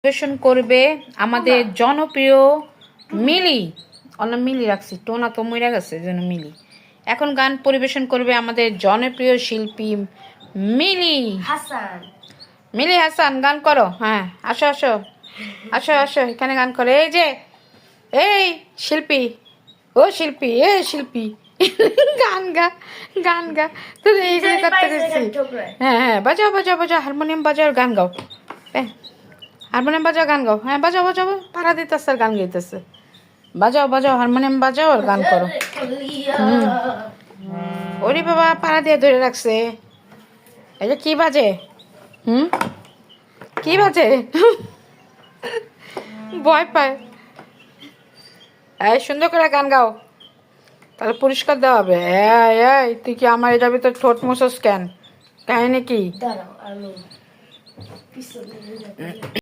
পরিবেশন করবে আমাদের জনপ্রিয় মিলি। অন্য মিলি রাখছি টোনা তো মরে গেছে যেন মিলি। এখন গান পরিবেশন করবে আমাদের জনপ্রিয় শিল্পী মিলি। হাসান। মিলি হাসান গান করো হ্যাঁ আসো আসো আসো আসো এখানে গান করো। এই যে এই শিল্পী ও শিল্পী এ শিল্পী গান গা গান গা। তো করতে হ্যাঁ হ্যাঁ বাজাও বাজাও বাজাও হারমোনিয়াম বাজাও গান গাও। এ হারমোনিয়াম বাজাও গান গাও। হ্যাঁ বাজাও বাজাও পাড়া দিতেছে আর গান গাইতেছে। বাজাও বাজাও, হারমোনিয়াম বাজাও আর গান করো। ওরে বাবা, পাড়া দিয়ে ধরে রাখছে। এটা কি বাজে? হুম? কি বাজে? ভয় পায়। এই, সুন্দর করে গান গাও। তাহলে পুরস্কার দেওয়া হবে। এই এই, তুই কি আমার এটার ভিতর ঠোঁট মোছস কেন? কাহিনী কি?